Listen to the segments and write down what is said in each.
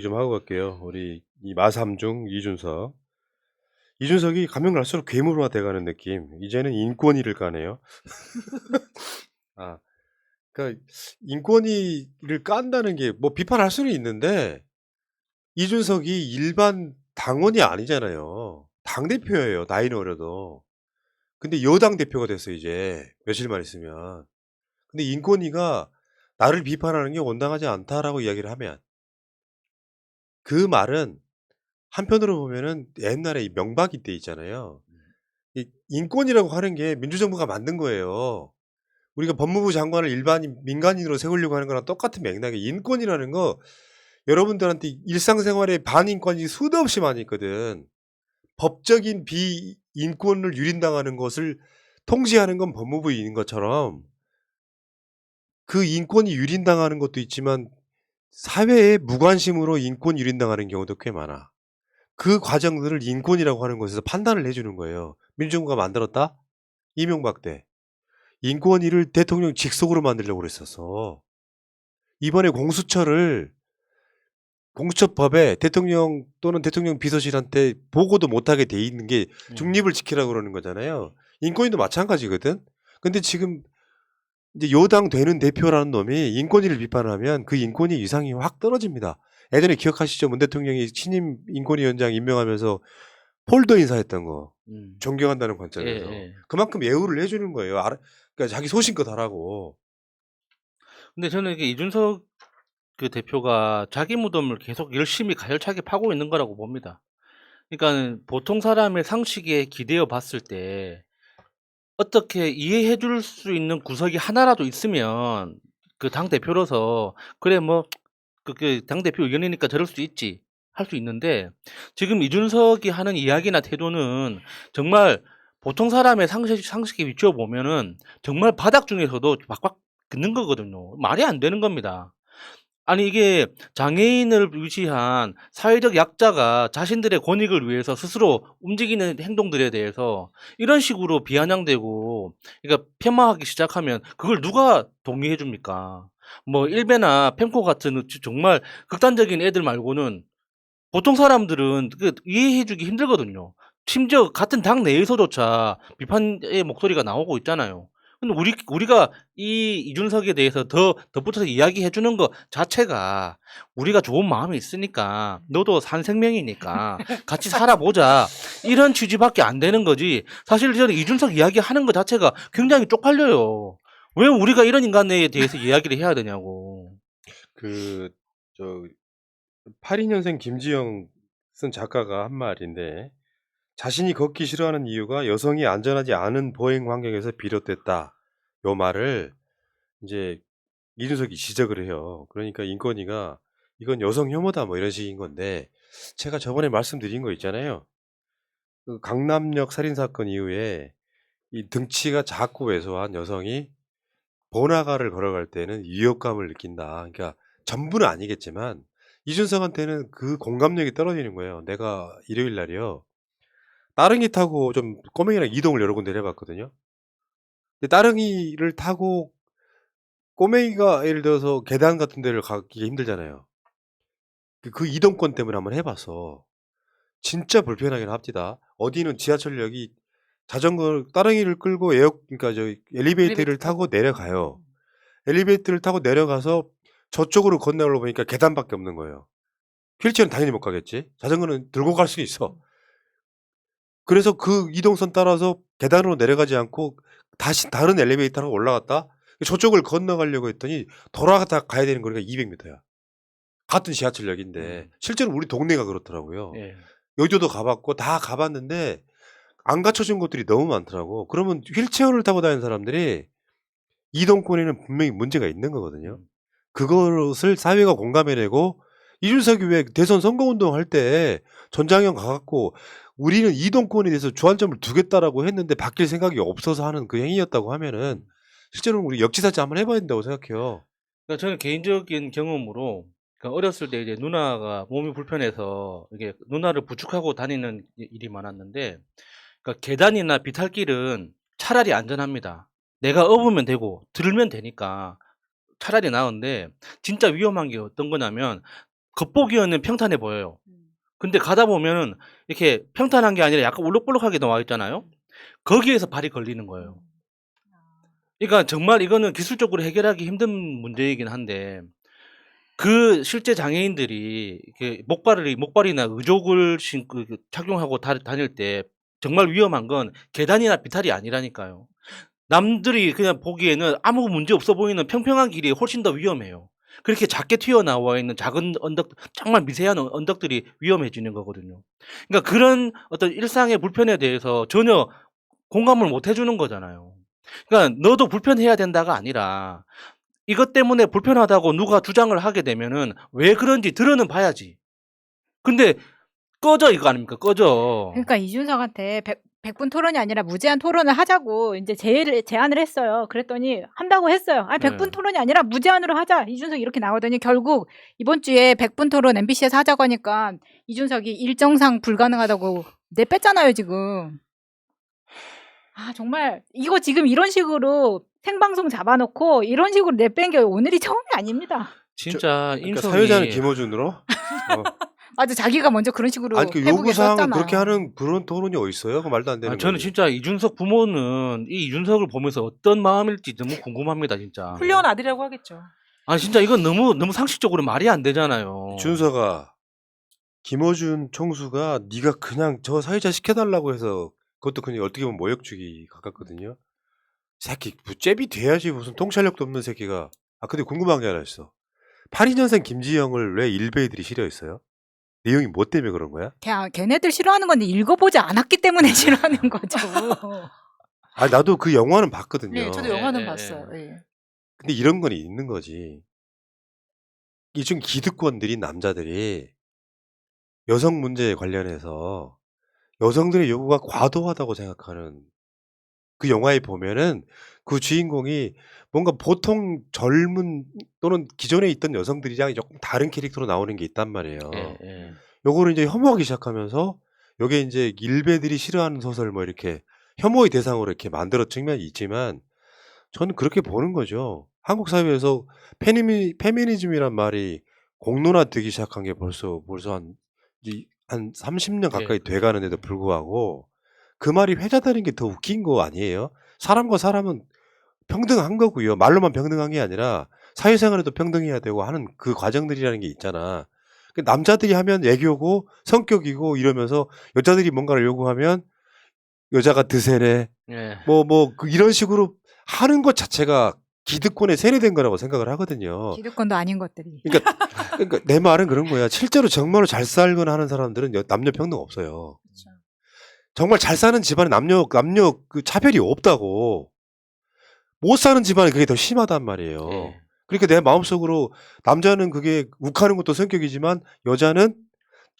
좀 하고 갈게요. 우리 이 마삼중 이준석. 이준석이 가면 갈수록 괴물화 돼가는 느낌. 이제는 인권위를 까네요. 아, 그러니까 인권위를 깐다는 게 뭐 비판할 수는 있는데 이준석이 일반 당원이 아니잖아요. 당 대표예요. 나이는 어려도. 근데 여당 대표가 됐어 이제 며칠만 있으면. 근데 인권위가 나를 비판하는 게 온당하지 않다라고 이야기를 하면 그 말은 한편으로 보면은 옛날에 이 명박이 때 있잖아요. 이 인권이라고 하는 게 민주정부가 만든 거예요. 우리가 법무부 장관을 일반인 민간인으로 세우려고 하는 거랑 똑같은 맥락의 인권이라는 거 여러분들한테 일상생활에 반인권이 수도 없이 많이 있거든. 법적인 비인권을 유린당하는 것을 통제하는 건 법무부인 것처럼 그 인권이 유린당하는 것도 있지만 사회에 무관심으로 인권 유린당하는 경우도 꽤 많아. 그 과정들을 인권이라고 하는 것에서 판단을 해주는 거예요. 민주정부가 만들었다? 이명박 때. 인권위를 대통령 직속으로 만들려고 그랬었어. 이번에 공수처를 공수처법에 대통령 또는 대통령 비서실한테 보고도 못하게 돼 있는 게 음. 중립을 지키라고 그러는 거잖아요. 인권위도 마찬가지거든. 근데 지금 이제 여당 되는 대표라는 놈이 인권위를 비판하면 그 인권위 위상이 확 떨어집니다. 예전에 기억하시죠? 문 대통령이 신임 인권위원장 임명하면서 폴더 인사했던 거 음. 존경한다는 예, 관점에서 예. 그만큼 예우를 해주는 거예요. 알아- 그러니까 자기 소신껏 하라고. 근데 저는 이게 이준석 그 대표가 자기 무덤을 계속 열심히 가열차게 파고 있는 거라고 봅니다. 그러니까 보통 사람의 상식에 기대어 봤을 때 어떻게 이해해 줄 수 있는 구석이 하나라도 있으면 그 당 대표로서 그래 뭐그당 대표 의견이니까 저럴 수 있지 할 수 있는데 지금 이준석이 하는 이야기나 태도는 정말 보통 사람의 상식, 상식에 비추어 보면은 정말 바닥 중에서도 막박 긋는 거거든요. 말이 안 되는 겁니다. 아니 이게 장애인을 위시한 사회적 약자가 자신들의 권익을 위해서 스스로 움직이는 행동들에 대해서 이런 식으로 비아냥대고 그러니까 폄하하기 시작하면 그걸 누가 동의해 줍니까? 뭐 일베나 펜코 같은 정말 극단적인 애들 말고는 보통 사람들은 그 이해해 주기 힘들거든요. 심지어 같은 당 내에서조차 비판의 목소리가 나오고 있잖아요. 근데 우리 우리가 이 이준석에 대해서 더 덧붙여서 이야기해 주는 것 자체가 우리가 좋은 마음이 있으니까 너도 산 생명이니까 같이 살아보자 이런 취지밖에 안 되는 거지. 사실 저는 이준석 이야기하는 것 자체가 굉장히 쪽팔려요. 왜 우리가 이런 인간에 대해서 이야기를 해야 되냐고. 그, 저, 82년생 김지영 쓴 작가가 한 말인데, 자신이 걷기 싫어하는 이유가 여성이 안전하지 않은 보행 환경에서 비롯됐다. 요 말을 이제 이준석이 지적을 해요. 그러니까 인권위가 이건 여성 혐오다 뭐 이런 식인 건데, 제가 저번에 말씀드린 거 있잖아요. 그 강남역 살인 사건 이후에 이 등치가 작고 왜소한 여성이 번화가를 걸어갈 때는 위협감을 느낀다. 그러니까 전부는 아니겠지만 이준석한테는 그 공감력이 떨어지는 거예요. 내가 일요일 날이요. 따릉이 타고 좀 꼬맹이랑 이동을 여러 군데 해봤거든요. 근데 따릉이를 타고 꼬맹이가 예를 들어서 계단 같은 데를 가기 힘들잖아요. 그- 그 이동권 때문에 한번 해봤어. 진짜 불편하긴 합니다. 어디는 지하철역이 자전거 따릉이를 끌고 에어 그러니까 저 엘리베이터를 타고 내려가요. 엘리베이터를 타고 내려가서 저쪽으로 건너려 보니까 계단밖에 없는 거예요. 휠체어는 당연히 못 가겠지. 자전거는 들고 갈 수 있어. 그래서 그 이동선 따라서 계단으로 내려가지 않고 다시 다른 엘리베이터로 올라갔다. 저쪽을 건너가려고 했더니 돌아갔다 가야 되는 거리가 200m야. 같은 지하철역인데 음. 실제로 우리 동네가 그렇더라고요. 예. 여의도도 가봤고 다 가봤는데 안 갖춰진 곳들이 너무 많더라고. 그러면 휠체어를 타고 다니는 사람들이 이동권에는 분명히 문제가 있는 거거든요. 음. 그것을 사회가 공감해내고 이준석이 왜 대선 선거운동 할 때 전장현 가갖고 우리는 이동권에 대해서 주안점을 두겠다라고 했는데 바뀔 생각이 없어서 하는 그 행위였다고 하면은 실제로는 우리 역지사지 한번 해봐야 된다고 생각해요. 그러니까 저는 개인적인 경험으로 그러니까 어렸을 때 이제 누나가 몸이 불편해서 이게 누나를 부축하고 다니는 이- 일이 많았는데 그러니까 계단이나 비탈길은 차라리 안전합니다. 내가 업으면 되고 들면 되니까 차라리 나은데 진짜 위험한 게 어떤 거냐면 겉보기에는 평탄해 보여요. 음. 근데 가다 보면은 이렇게 평탄한 게 아니라 약간 울룩불룩하게 나와 있잖아요. 거기에서 발이 걸리는 거예요. 아. 그러니까 정말 이거는 기술적으로 해결하기 힘든 문제이긴 한데 그 실제 장애인들이 이렇게 목발이 목발이나 의족을 신고 그 착용하고 다, 다닐 때 정말 위험한 건 계단이나 비탈이 아니라니까요. 남들이 그냥 보기에는 아무 문제 없어 보이는 평평한 길이 훨씬 더 위험해요. 그렇게 작게 튀어나와 있는 작은 언덕, 정말 미세한 언- 언덕들이 위험해지는 거거든요. 그러니까 그런 어떤 일상의 불편에 대해서 전혀 공감을 못 해주는 거잖아요. 그러니까 너도 불편해야 된다가 아니라 이것 때문에 불편하다고 누가 주장을 하게 되면은 왜 그런지 들어는 봐야지. 근데 꺼져 이거 아닙니까? 꺼져. 그러니까 이준석한테 백, 백분 토론이 아니라 무제한 토론을 하자고 이제 제의를, 제안을 했어요. 그랬더니 한다고 했어요. 아, 백분 네. 토론이 아니라 무제한으로 하자. 이준석 이렇게 나오더니 결국 이번 주에 백분 토론 MBC에서 하자고 하니까 이준석이 일정상 불가능하다고 내뺐잖아요, 지금. 아, 정말 이거 지금 이런 식으로 생방송 잡아놓고 이런 식으로 내뺀 게 오늘이 처음이 아닙니다. 진짜 그러니까 임성이 사회자는 김어준으로. 어. 맞아, 자기가 먼저 그런 식으로 아니 그 해보게 요구 사항은 썼잖아. 그렇게 하는 그런 토론이 어디 있어요? 그 말도 안 되는. 아, 저는 거지. 진짜 이준석 부모는 이 이준석을 보면서 어떤 마음일지 너무 궁금합니다, 진짜. 훌륭한 아들이라고 하겠죠. 아, 진짜 이건 너무 너무 상식적으로 말이 안 되잖아요. 준서가 김어준 총수가 네가 그냥 저 사회자 시켜달라고 해서 그것도 그냥 어떻게 보면 모욕주기 가깝거든요. 새끼 무잽이 돼야지 무슨 통찰력도 없는 새끼가. 아 근데 궁금한 게 하나 있어. 82년생 김지영을 왜 일베이들이 싫어했어요? 내용이 뭐 때문에 그런 거야? 그냥 걔네들 싫어하는 건데 읽어보지 않았기 때문에 싫어하는 거죠. 아 나도 그 영화는 봤거든요. 네, 저도 예, 영화는 예, 봤어요. 예. 근데 이런 건 있는 거지. 이중 기득권들인 남자들이 여성 문제에 관련해서 여성들의 요구가 과도하다고 생각하는 그 영화에 보면은 그 주인공이 뭔가 보통 젊은 또는 기존에 있던 여성들이랑 조금 다른 캐릭터로 나오는 게 있단 말이에요. 예, 예. 요거를 이제 혐오하기 시작하면서 요게 이제 일베들이 싫어하는 소설 뭐 이렇게 혐오의 대상으로 이렇게 만들어 측면이 있지만 저는 그렇게 보는 거죠. 한국 사회에서 페미니, 페미니즘이란 말이 공론화되기 시작한 게 벌써 벌써 한, 한 30년 가까이 예. 돼 가는데도 불구하고 그 말이 회자되는 게더 웃긴 거 아니에요? 사람과 사람은 평등한 거고요. 말로만 평등한 게 아니라 사회생활에도 평등해야 되고 하는 그 과정들이라는 게 있잖아. 그 남자들이 하면 애교고 성격이고 이러면서 여자들이 뭔가를 요구하면 여자가 드세네 예. 뭐뭐 이런 식으로 하는 것 자체가 기득권에 세뇌된 거라고 생각을 하거든요. 기득권도 아닌 것들이. 그러니까, 그러니까 내 말은 그런 거야. 실제로 정말로 잘 살거나 하는 사람들은 여- 남녀 평등 없어요. 정말 잘 사는 집안에 남녀 남녀 그 차별이 없다고. 못 사는 집안에 그게 더 심하단 말이에요. 예. 그러니까 내 마음속으로 남자는 그게 욱하는 것도 성격이지만 여자는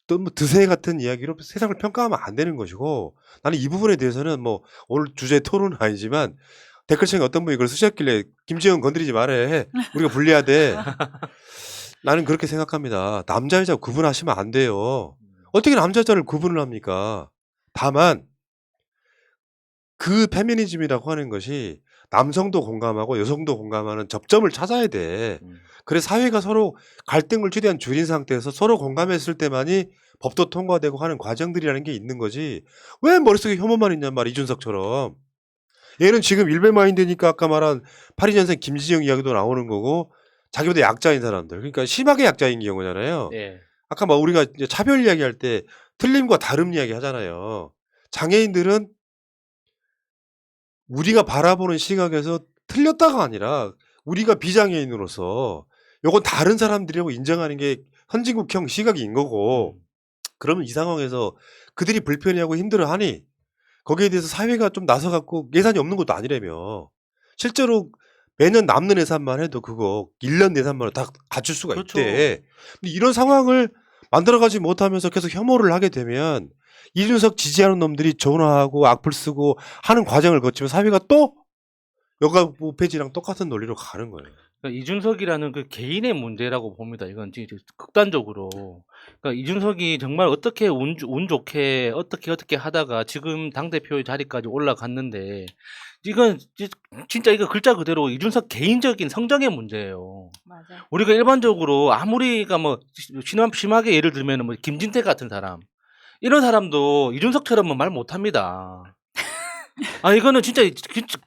또뭐 드세 같은 이야기로 세상을 평가하면 안 되는 것이고 나는 이 부분에 대해서는 뭐 오늘 주제 토론은 아니지만 댓글창에 어떤 분이 그걸 쓰셨길래 김지영 건드리지 말해 우리가 불리하대 나는 그렇게 생각합니다 남자 여자 구분하시면 안 돼요 어떻게 남자 여자를 구분을 합니까 다만 그 페미니즘이라고 하는 것이 남성도 공감하고 여성도 공감하는 접점을 찾아야 돼 음. 그래서 사회가 서로 갈등을 최대한 줄인 상태에서 서로 공감했을 때만이 법도 통과되고 하는 과정들이라는 게 있는 거지. 왜 머릿속에 혐오만 있냔 말이야, 이준석처럼. 얘는 지금 일베 마인드니까 아까 말한 82년생 김지영 이야기도 나오는 거고 자기보다 약자인 사람들. 그러니까 심하게 약자인 경우잖아요. 예. 아까 막 우리가 차별 이야기 할 때 틀림과 다름 이야기 하잖아요. 장애인들은 우리가 바라보는 시각에서 틀렸다가 아니라 우리가 비장애인으로서 요건 다른 사람들이라고 인정하는 게 선진국형 시각인 거고 그러면 이 상황에서 그들이 불편해하고 힘들어하니 거기에 대해서 사회가 좀 나서갖고 예산이 없는 것도 아니라며 실제로 매년 남는 예산만 해도 그거 1년 예산만으로 다 갖출 수가 그렇죠. 있대. 근데 이런 상황을 만들어가지 못하면서 계속 혐오를 하게 되면 이준석 지지하는 놈들이 전화하고 악플 쓰고 하는 과정을 거치면 사회가 또 여가 우폐지랑 똑같은 논리로 가는 거예요. 그러니까 이준석이라는 그 개인의 문제라고 봅니다. 이건 진짜 극단적으로. 그러니까 이준석이 정말 어떻게 운, 좋- 운 좋게 어떻게 어떻게 하다가 지금 당 대표 자리까지 올라갔는데 이건 지- 진짜 이거 글자 그대로 이준석 개인적인 성정의 문제예요. 맞아. 우리가 일반적으로 아무리가 뭐 심한- 심하게 예를 들면 뭐 김진태 같은 사람 이런 사람도 이준석처럼은 말 못합니다. 아 이거는 진짜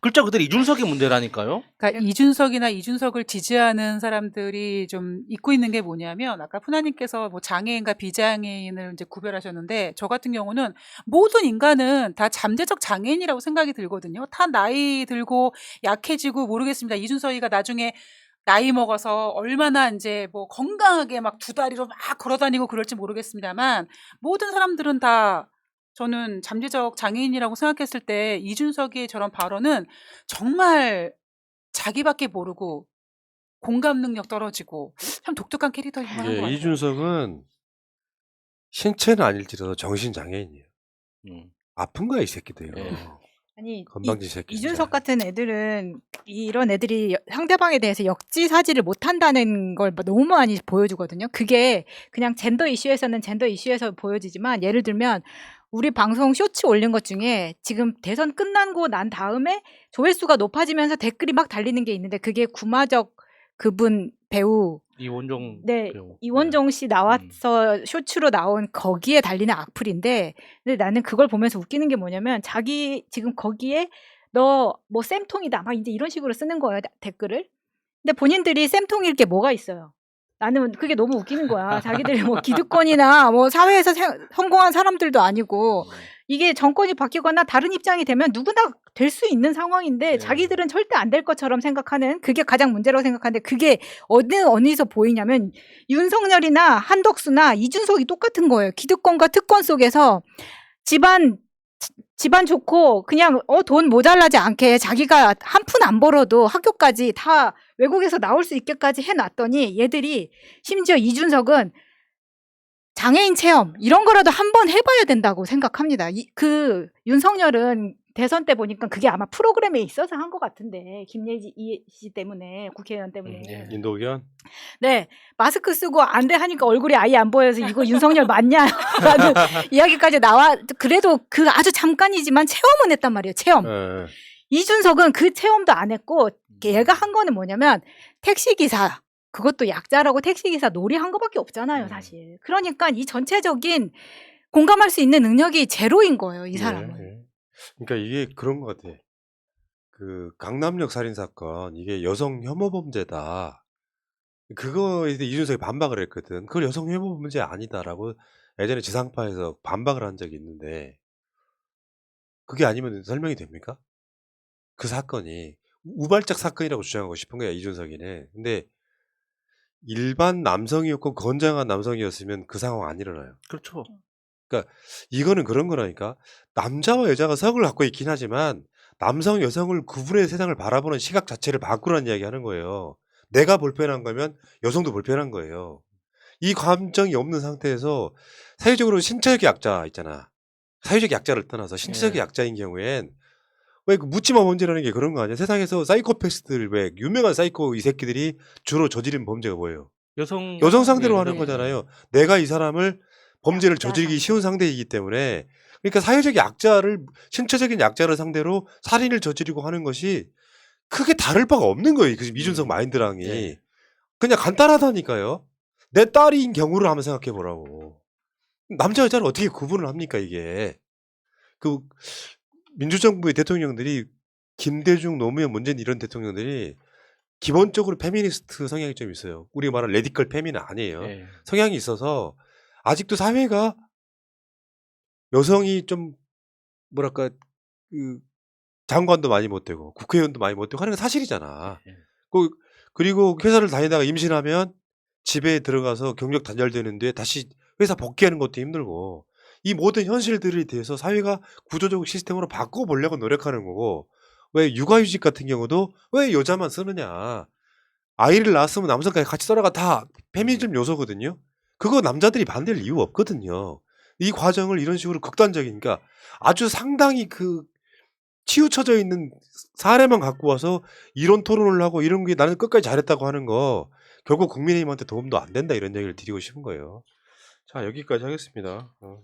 글자 그대로 이준석의 문제라니까요. 그러니까 이준석이나 이준석을 지지하는 사람들이 좀 잊고 있는 게 뭐냐면 아까 푸나님께서 뭐 장애인과 비장애인을 이제 구별하셨는데 저 같은 경우는 모든 인간은 다 잠재적 장애인이라고 생각이 들거든요. 다 나이 들고 약해지고 모르겠습니다. 이준석이가 나중에 나이 먹어서 얼마나 이제 뭐 건강하게 막 두 다리로 막 걸어다니고 그럴지 모르겠습니다만 모든 사람들은 다 저는 잠재적 장애인이라고 생각했을 때 이준석의 저런 발언은 정말 자기밖에 모르고 공감 능력 떨어지고 참 독특한 캐릭터인 것 같아요. 예, 이준석은 신체는 아닐지라도 정신 장애인이에요. 음. 아픈 거야 이 새끼들. 예. 아니 이, 건방진 새끼. 이준석 같은 애들은 이런 애들이 여- 상대방에 대해서 역지사지를 못한다는 걸 너무 많이 보여주거든요. 그게 그냥 젠더 이슈에서는 젠더 이슈에서 보여지지만 예를 들면 우리 방송 쇼츠 올린 것 중에 지금 대선 끝나고 난 다음에 조회수가 높아지면서 댓글이 막 달리는 게 있는데 그게 구마적 그분 배우. 이원종 네, 배우. 이원종 씨 나와서 쇼츠로 나온 거기에 달리는 악플인데 근데 나는 그걸 보면서 웃기는 게 뭐냐면 자기 지금 거기에 너 뭐 쌤통이다. 막 이제 이런 식으로 쓰는 거예요 다- 댓글을. 근데 본인들이 쌤통일 게 뭐가 있어요 나는 그게 너무 웃기는 거야 자기들이 뭐 기득권이나 뭐 사회에서 세- 성공한 사람들도 아니고 이게 정권이 바뀌거나 다른 입장이 되면 누구나 될 수 있는 상황인데 네. 자기들은 절대 안 될 것처럼 생각하는 그게 가장 문제라고 생각하는데 그게 어느 어디서 보이냐면 윤석열이나 한덕수나 이준석이 똑같은 거예요. 기득권과 특권 속에서 집안 집안 좋고 그냥 어 돈 모자라지 않게 자기가 한 푼 안 벌어도 학교까지 다 외국에서 나올 수 있게까지 해놨더니 얘들이 심지어 이준석은 장애인 체험 이런 거라도 한번 해봐야 된다고 생각합니다. 이, 그 윤석열은 대선 때 보니까 그게 아마 프로그램에 있어서 한 것 같은데 김예지 이- 씨 때문에 국회의원 때문에 음, 예. 인도견. 네 마스크 쓰고 안돼 하니까 얼굴이 아예 안 보여서 이거 윤석열 맞냐라는 이야기까지 나와 그래도 그 아주 잠깐이지만 체험은 했단 말이에요 체험 예. 이준석은 그 체험도 안 했고 얘가 한 거는 뭐냐면 택시 기사 그것도 약자라고 택시 기사 놀이한 거밖에 없잖아요 음. 사실 그러니까 이 전체적인 공감할 수 있는 능력이 제로인 거예요 이 사람은 예, 예. 그러니까 이게 그런 것 같아. 그 강남역 살인 사건 이게 여성 혐오 범죄다. 그거에 대해 이준석이 반박을 했거든. 그걸 여성 혐오 범죄 아니다라고 예전에 지상파에서 반박을 한 적이 있는데 그게 아니면 설명이 됩니까? 그 사건이 우발적 사건이라고 주장하고 싶은 거야 이준석이는. 근데 일반 남성이었고 건장한 남성이었으면 그 상황 안 일어나요. 그렇죠. 이거는 그런 거라니까. 남자와 여자가 성을 갖고 있긴 하지만 남성 여성을 구분해 세상을 바라보는 시각 자체를 바꾸라는 이야기 하는 거예요. 내가 불편한 거면 여성도 불편한 거예요. 이 감정이 없는 상태에서 사회적으로 신체적 약자 있잖아. 사회적 약자를 떠나서 신체적 예. 약자인 경우엔 왜 그 묻지마 범죄라는 게 그런 거 아니야? 세상에서 사이코패스들 왜 유명한 사이코 이 새끼들이 주로 저지른 범죄가 뭐예요? 여성 여성 상대로 예, 하는 예. 거잖아요. 내가 이 사람을 범죄를 저지르기. 쉬운 상대이기 때문에 그러니까 사회적 약자를 신체적인 약자를 상대로 살인을 저지르고 하는 것이 크게 다를 바가 없는 거예요. 그 이준석 음. 마인드랑이 네. 그냥 간단하다니까요. 내 딸인 경우를 한번 생각해 보라고. 남자 여자를 어떻게 구분을 합니까 이게? 그 민주정부의 대통령들이 김대중, 노무현, 문재인 이런 대통령들이 기본적으로 페미니스트 성향이 좀 있어요. 우리가 말하는 레디컬 페미는 아니에요. 예. 성향이 있어서 아직도 사회가 여성이 좀 뭐랄까 그 장관도 많이 못 되고 국회의원도 많이 못 되고 하는 건 사실이잖아. 예. 그 그리고 회사를 다니다가 임신하면 집에 들어가서 경력 단절되는데 다시 회사 복귀하는 것도 힘들고 이 모든 현실들에 대해서 사회가 구조적 시스템으로 바꿔보려고 노력하는 거고 왜 육아휴직 같은 경우도 왜 여자만 쓰느냐 아이를 낳았으면 남성까지 같이 써라가 다 페미니즘 요소거든요. 그거 남자들이 반대할 이유 없거든요. 이 과정을 이런 식으로 극단적이니까 아주 상당히 그 치우쳐져 있는 사례만 갖고 와서 이런 토론을 하고 이런 게 나는 끝까지 잘했다고 하는 거 결국 국민의힘한테 도움도 안 된다 이런 얘기를 드리고 싶은 거예요. 자 여기까지 하겠습니다. 어.